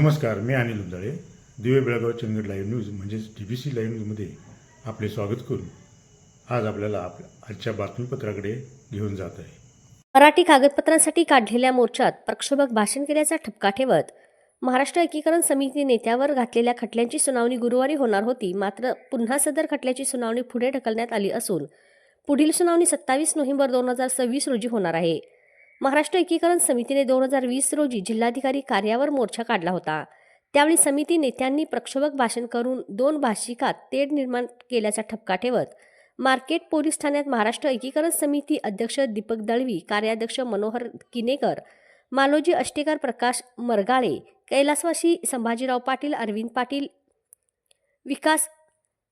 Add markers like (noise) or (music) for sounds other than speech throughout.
नमस्कार मी अनिल उंदाळे दिवे Belgaum Chandgad live news म्हणजेच टी बी सी लाईव्ह न्यूजमध्ये आपले स्वागत करून आज आपल्याला आपल्या आजच्या बातमीपत्राकडे घेऊन जात आहे. मराठी कागदपत्रांसाठी काढलेल्या मोर्चात प्रक्षोभक भाषण केल्याचा ठपका ठेवत महाराष्ट्र एकीकरण समिती नेत्यावर घातलेल्या खटल्यांची सुनावणी गुरुवारी होणार होती मात्र पुन्हा सदर खटल्याची सुनावणी पुढे ढकलण्यात आली असून पुढील सुनावणी सत्तावीस नोव्हेंबर दोन हजार सव्वीस रोजी होणार आहे. महाराष्ट्र एकीकरण समितीने दोन हजार वीस रोजी जिल्हाधिकारी कार्यावर मोर्चा काढला होता. त्यावेळी समिती नेत्यांनी प्रक्षोभक भाषण करून दोन भाषिकात तेढ निर्माण केल्याचा ठपका ठेवत मार्केट पोलीस ठाण्यात महाराष्ट्र एकीकरण समिती अध्यक्ष दीपक दळवी कार्याध्यक्ष मनोहर किनेकर मालोजी अष्टेकर प्रकाश मरगाळे कैलासवासी संभाजीराव पाटील अरविंद पाटील विकास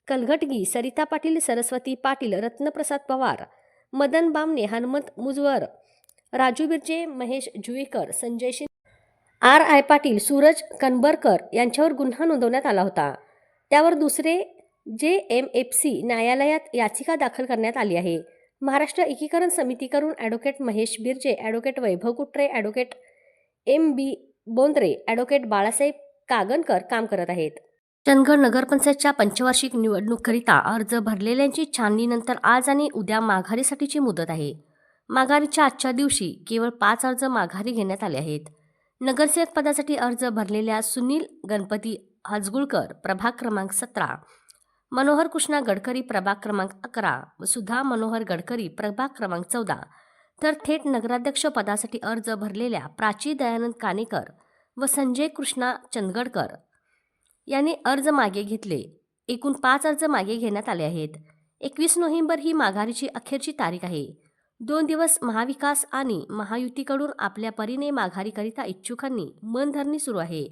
कलघटगी सरिता पाटील सरस्वती पाटील रत्नप्रसाद पवार मदन बामणे हनुमंत मुजवर राजू बिर्जे महेश जुईकर संजय शिंदे आर आय पाटील सूरज कनबरकर यांच्यावर गुन्हा नोंदवण्यात आला होता. त्यावर दुसरे जे एम एफ सी न्यायालयात याचिका दाखल करण्यात आली आहे. महाराष्ट्र एकीकरण समितीकडून advocate Mahesh Birje advocate Vaibhav Kutre advocate M B Bondre advocate Balasaheb Kagankar काम करत आहेत. चंदगड नगरपंचायतच्या पंचवार्षिक निवडणुकीकरिता अर्ज भरलेल्यांची छाननीनंतर आज आणि उद्या माघारीसाठीची मुदत आहे. माघारीच्या आजच्या दिवशी केवळ पाच अर्ज माघारी घेण्यात आले आहेत. नगरसेवक पदासाठी अर्ज भरलेल्या सुनील गणपती हजगुळकर प्रभाग क्रमांक सतरा. मनोहर कृष्णा गडकरी प्रभाग क्रमांक अकरा. व सुधा मनोहर गडकरी प्रभाग क्रमांक चौदा. तर थेट नगराध्यक्ष पदासाठी अर्ज भरलेल्या प्राची दयानंद कानेकर व संजय कृष्णा चंदगडकर यांनी अर्ज मागे घेतले. एकूण पाच अर्ज मागे घेण्यात आले आहेत. एकवीस नोव्हेंबर ही माघारीची अखेरची तारीख आहे. दोन दिवस महाविकास आणि महायुतीकडून आपल्या परीने माघारीकरिता इच्छुकांनी मनधरणी सुरू आहे.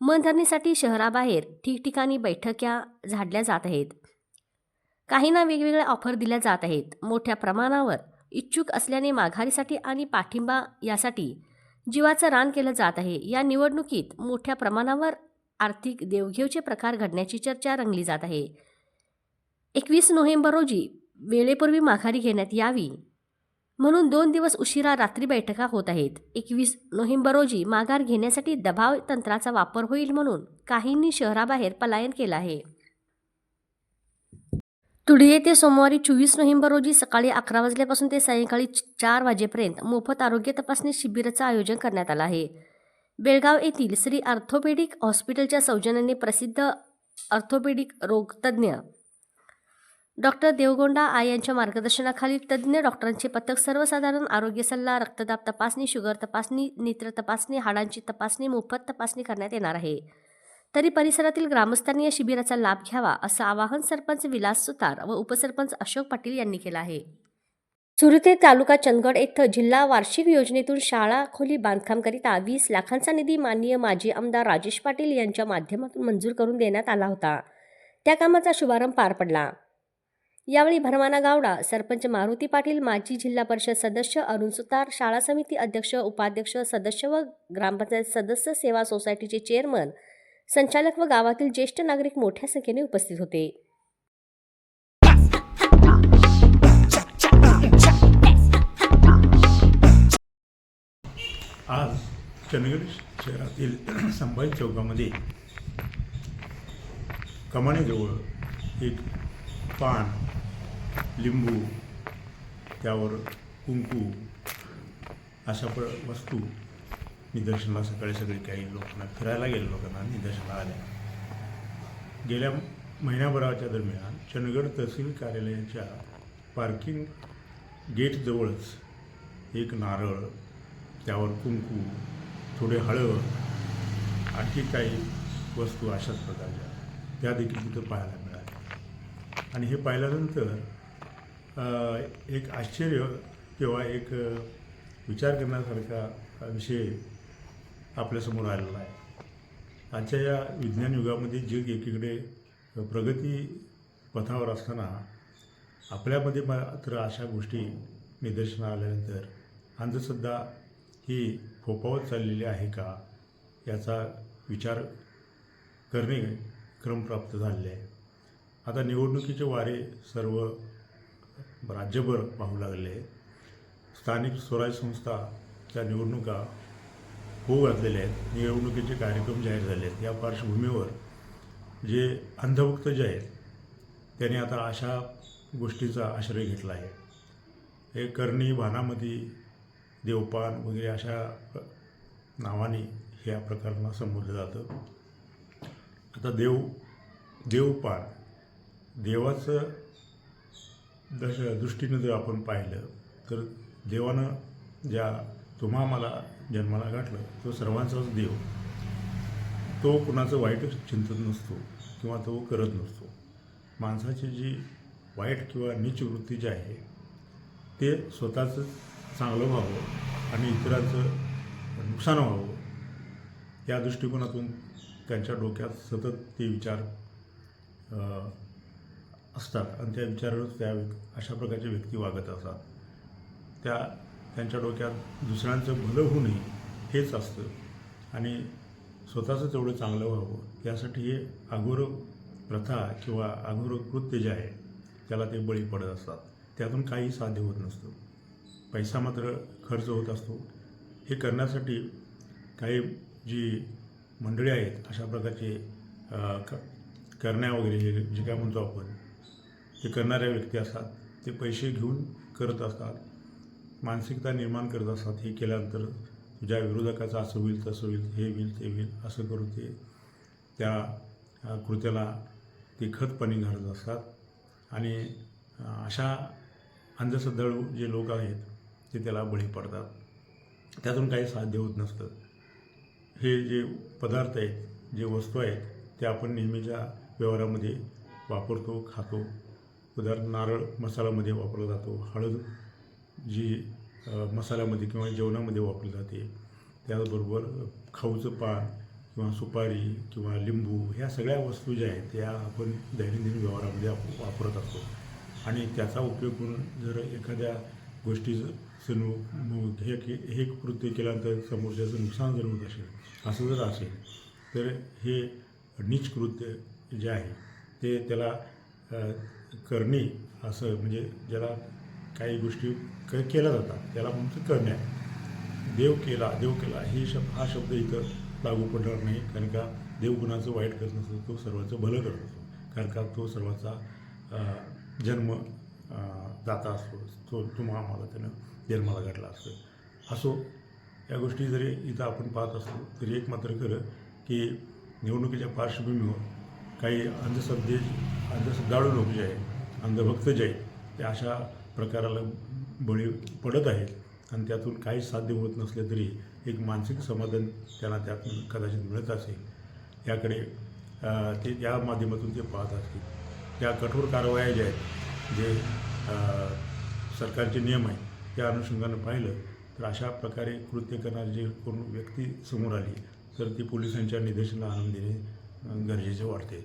मनधरणीसाठी शहराबाहेर ठिकठिकाणी बैठक्या झाडल्या जात आहेत. काहींना वेगवेगळ्या ऑफर दिल्या जात आहेत. मोठ्या प्रमाणावर इच्छुक असल्याने माघारीसाठी आणि पाठिंबा यासाठी जीवाचं रान केलं जात आहे. या निवडणुकीत मोठ्या प्रमाणावर आर्थिक देवघेवचे प्रकार घडण्याची चर्चा रंगली जात आहे. एकवीस नोव्हेंबर रोजी वेळेपूर्वी माघारी घेण्यात यावी म्हणून दोन दिवस उशिरा रात्री बैठका होत आहेत. एकवीस नोव्हेंबर रोजी माघार घेण्यासाठी दबाव तंत्राचा वापर होईल म्हणून काहींनी शहराबाहेर पलायन केलं आहे. तुढे येथे सोमवारी चोवीस नोव्हेंबर रोजी सकाळी अकरा वाजल्यापासून ते सायंकाळी चार वाजेपर्यंत मोफत आरोग्य तपासणी शिबिराचं आयोजन करण्यात आलं आहे. बेळगाव येथील श्री ऑर्थोपेडिक हॉस्पिटलच्या सौजन्याने प्रसिद्ध ऑर्थोपेडिक रोगतज्ञ डॉक्टर देवगोंडा आय यांच्या मार्गदर्शनाखाली तज्ज्ञ डॉक्टरांचे पथक सर्वसाधारण आरोग्य सल्ला रक्तदाब तपासणी शुगर तपासणी नेत्र तपासणी हाडांची तपासणी मोफत तपासणी करण्यात येणार आहे. तरी परिसरातील ग्रामस्थांनी या शिबिराचा लाभ घ्यावा असं आवाहन सरपंच विलास सुतार व उपसरपंच अशोक पाटील यांनी केलं आहे. सुरते तालुका चंदगड येथं जिल्हा वार्षिक योजनेतून शाळा खोली बांधकामकरिता वीस लाखांचा निधी माननीय माजी आमदार राजेश पाटील यांच्या माध्यमातून मंजूर करून देण्यात आला होता. त्या कामाचा शुभारंभ पार पडला. यावेळी भरमाना गावडा सरपंच मारुती पाटील माजी जिल्हा परिषद सदस्य अरुण सुतार शाळा समिती अध्यक्ष उपाध्यक्ष सदस्य व ग्रामपंचायत सदस्य सेवा सोसायटीचे चेअरमन संचालक व गावातील ज्येष्ठ नागरिक मोठ्या संख्येने उपस्थित होते. आज चंदगड शहरातील (clears throat) संभाजी चौकामध्ये कमानीजवळ एक पान लिंबू त्यावर कुंकू अशा प वस्तू निदर्शनाला सकाळी सगळी काही लोकांना फिरायला गेल्या लोकांना निदर्शनाला आल्या. गेल्या महिन्याभराच्या दरम्यान चंदगड तहसील कार्यालयाच्या पार्किंग गेटजवळच एक नारळ त्यावर कुंकू थोडे हळद आणखी काही वस्तू अशाच प्रकारच्या त्या देखील तिथं पाहायला मिळाल्या. आणि हे पाहिल्यानंतर एक आश्चर्य किंवा एक विचार करण्यासारखा विषय आपल्यासमोर आलेला आहे. आजच्या या विज्ञान युगामध्ये जग एकीकडे प्रगती पथावर असताना आपल्यामध्ये मात्र अशा गोष्टी निदर्शना आल्यानंतर अंधश्रद्धा ही फोपावत चाललेली आहे का याचा विचार करणे क्रमप्राप्त झालेले आहे. आता निवडणुकीचे वारे सर्व राज्यभर पाहू लागले. स्थानिक स्वराज्य संस्थाच्या निवडणुका होऊ घातलेल्या आहेत. निवडणुकीचे कार्यक्रम जाहीर झाले आहेत. या पार्श्वभूमीवर जे अंधभक्त जे आहेत त्यांनी आता अशा गोष्टीचा आश्रय घेतला आहे. हे करणी भानामती देवपान वगैरे अशा नावाने ह्या प्रकारांना संबोधलं जातं. आता देव देवपान देवाचं दश दृष्टीनं जर आपण पाहिलं तर देवानं ज्या तुम्हा मला जन्माला गाठलं तो सर्वांचाच देव. तो कुणाचं वाईट चिंतन नसतो किंवा तो करत नसतो. माणसाची जी वाईट किंवा नीच वृत्ती जी आहे ते स्वतःचं चांगलं व्हावं आणि इतरांचं नुकसान व्हावं या दृष्टिकोनातून त्यांच्या डोक्यात सतत ते विचार असतात आणि त्या विचारावरच त्या व्यक्- अशा प्रकारच्या व्यक्ती वागत असतात. त्या त्यांच्या डोक्यात दुसऱ्यांचं भलं होऊ नये हेच असतं. आणि स्वतःचं तेवढं चांगलं व्हावं यासाठी हे अघोर प्रथा किंवा अघोर कृत्य जे आहे त्याला ते बळी पडत असतात. त्यातून काही साध्य होत नसतं. पैसा मात्र खर्च होत असतो. हे करण्यासाठी काही जी मंडळी आहेत अशा प्रकारचे क करण्या वगैरे हे जे काय म्हणतो आपण ते करणाऱ्या व्यक्ती असतात ते पैसे घेऊन करत असतात. मानसिकता निर्माण करत असतात. हे केल्यानंतर तुझ्या विरोधकाचं असं होईल तसं होईल हे होईल ते होईल असं करून ते त्या कृत्याला ते खत पाणी घालत असतात. आणि अशा अंधश्रद्धाळू जे लोक आहेत ते त्याला बळी पडतात. त्यातून काही साध्य होत नसतं. हे जे पदार्थ आहेत जे वस्तू आहेत ते आपण नेहमीच्या व्यवहारामध्ये वापरतो खातो. उदाहरण नारळ मसाल्यामध्ये वापरला जातो. हळद जी मसाल्यामध्ये किंवा जेवणामध्ये वापरली जाते त्याचबरोबर खाऊचं पान किंवा सुपारी किंवा लिंबू ह्या सगळ्या वस्तू ज्या आहेत त्या आपण दैनंदिन व्यवहारामध्ये आप वापरत असतो. आणि त्याचा उपयोग करून जर एखाद्या गोष्टीचं सणू हे के- हे कृत्य केल्यानंतर समोरच्याचं नुकसान जर होत असेल असं जर असेल तर हे नीच कृत्य जे आहे ते त्याला करणे असं म्हणजे ज्याला काही गोष्टी क केल्या जातात. त्याला म्हणतो करण्या. देव केला देव केला हे शब्द हा शब्द इथं लागू पडणार नाही. कारण का देव गुणाचं वाईट करत नसतो तो सर्वांचं भलं करत असतो. कारण का तो सर्वांचा जन्म जाता दाता असतो. तो तुम्हा आम्हाला त्यानं जन्माला घातला असतो. असो या गोष्टी जरी इथं आपण पाहत असतो तरी एक मात्र खरं की निवडणुकीच्या पार्श्वभूमीवर काही अंधश्रद्धे अंधश्रद्धाळू लोक जे आहेत अंधभक्त जे आहेत ते अशा प्रकाराला बळी पडत आहेत आणि त्यातून काही साध्य होत नसले तरी एक मानसिक समाधान त्यांना त्यातून कदाचित मिळत असेल. याकडे ते या माध्यमातून ते पाहत असतील. त्या कठोर कारवाया ज्या आहेत जे सरकारचे नियम आहेत त्या अनुषंगानं पाहिलं तर अशा प्रकारे कृत्य करणारी जे कोण व्यक्ती समोर आली तर ती पोलिसांच्या निदर्शनाला आणून देणे गरजेचे वाटते